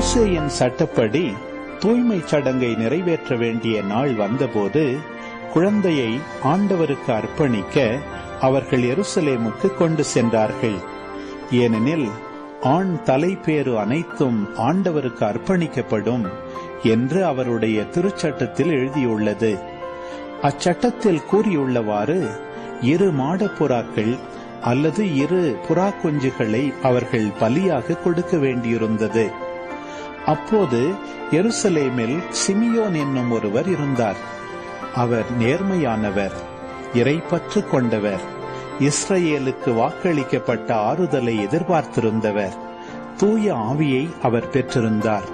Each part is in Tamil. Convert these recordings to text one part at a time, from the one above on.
சட்டப்படி தூய்மை சடங்கை நிறைவேற்ற வேண்டிய நாள் வந்தபோது குழந்தையை ஆண்டவருக்கு அர்ப்பணிக்க அவர்கள் எருசலேமுக்கு கொண்டு சென்றார்கள். ஏனெனில் ஆண் தலைப்பேறு அனைத்தும் ஆண்டவருக்கு அர்ப்பணிக்கப்படும் என்று அவருடைய திருச்சட்டத்தில் எழுதியுள்ளது. அச்சட்டத்தில் கூறியுள்ளவாறு இரு மாடப்புறாக்கள் அல்லது இரு புறா குஞ்சுகளை அவர்கள் பலியாக கொடுக்க வேண்டியிருந்தது. அப்போது எருசலேமில் சிமியோன் என்னும் ஒருவர் இருந்தார். அவர் நேர்மையானவர் இறைப்பற்று கொண்டவர் இஸ்ரேலுக்கு வாக்களிக்கப்பட்ட ஆறுதலை எதிர்பார்த்திருந்தவர். தூய ஆவியை அவர் பெற்றிருந்தார்.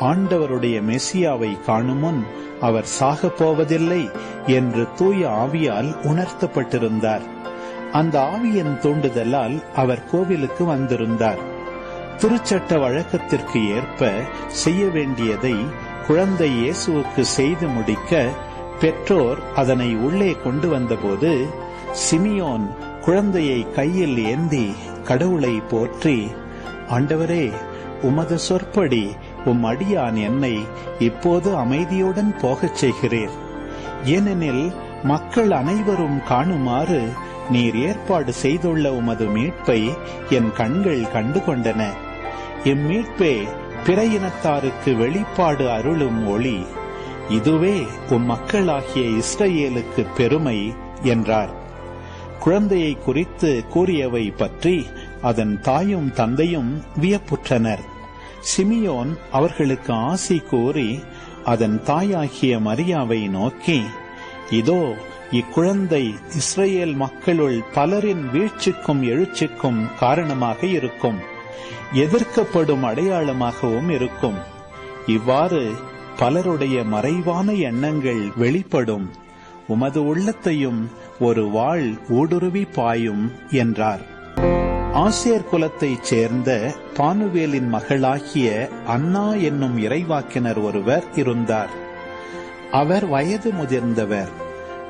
ஆண்டவருடைய மெசியாவை காணும் முன் அவர் சாகப் போவதில்லை என்று தூய ஆவியால் உணர்த்தப்பட்டிருந்தார். அந்த ஆவியின் தூண்டுதலால் அவர் கோவிலுக்கு வந்திருந்தார். திருச்சட்ட வழக்கத்திற்கு ஏற்ப செய்ய வேண்டியதை குழந்தை இயேசுவுக்கு செய்து முடிக்க பெற்றோர் அதனை உள்ளே கொண்டு வந்தபோது சிமியோன் குழந்தையை கையில் ஏந்தி கடவுளை போற்றி ஆண்டவரே உமது சொற்படி உம் அடியான் என்னை இப்போது அமைதியுடன் போகச் செய்கிறீர். ஏனெனில் மக்கள் அனைவரும் காணுமாறு நீர் ஏற்பாடு செய்துள்ள உமது மீட்பை என் கண்கள் கண்டு கொண்டன இம்மீட்பே பிற இனத்தாருக்கு வெளிப்பாடு அருளும் ஒளி. இதுவே உம் மக்களாகிய இஸ்ரேலுக்கு பெருமை என்றார். குழந்தையை குறித்து கூறியவை பற்றி அதன் தாயும் தந்தையும் வியப்புற்றனர். சிமியோன் அவர்களுக்கு ஆசி கூறி அதன் தாயாகிய மரியாவை நோக்கி இதோ இக்குழந்தை இஸ்ரேல் மக்களுள் பலரின் வீழ்ச்சிக்கும் எழுச்சிக்கும் காரணமாக இருக்கும். எதிர்க்கப்படும் அடையாளமாகவும் இருக்கும். இவ்வாறு பலருடைய மறைவான எண்ணங்கள் வெளிப்படும். உமது உள்ளத்தையும் ஒரு வாழ் ஊடுருவி பாயும் என்றார். ஆசியர் குலத்தைச் சேர்ந்த பானுவேலின் மகளாகிய அண்ணா என்னும் இறைவாக்கினர் ஒருவர் இருந்தார். அவர் வயது முதிர்ந்தவர்.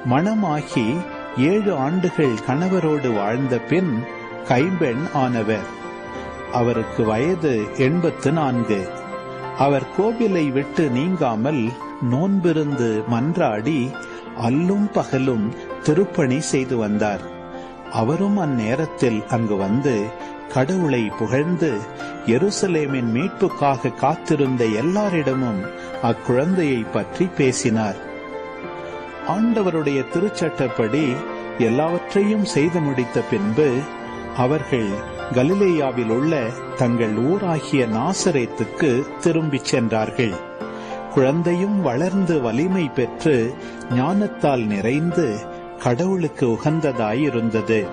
மணமாகி ஏழு ஆண்டுகள் கணவரோடு வாழ்ந்த பின் கைம்பெண் ஆனவர். அவருக்கு வயது எண்பத்து நான்கு அவர் கோவிலை விட்டு நீங்காமல் நோன்பிருந்து மன்றாடி அல்லும் பகலும் திருப்பணி செய்து வந்தார். அவரும் அந்நேரத்தில் அங்கு வந்து கடவுளை புகழ்ந்து எருசலேமின் மீட்புக்காக காத்திருந்த எல்லாரிடமும் அக்குழந்தையை பற்றி பேசினார். ஆண்டவருடைய திருச்சட்டப்படி எல்லாவற்றையும் செய்து முடித்த பின்பு அவர்கள் கலிலேயாவில் உள்ள தங்கள் ஊராகிய நாசரேத்துக்கு திரும்பிச் சென்றார்கள். குழந்தையும் வளர்ந்து வலிமை பெற்று ஞானத்தால் நிறைந்து கடவுளுக்கு உகந்ததாயிருந்தது.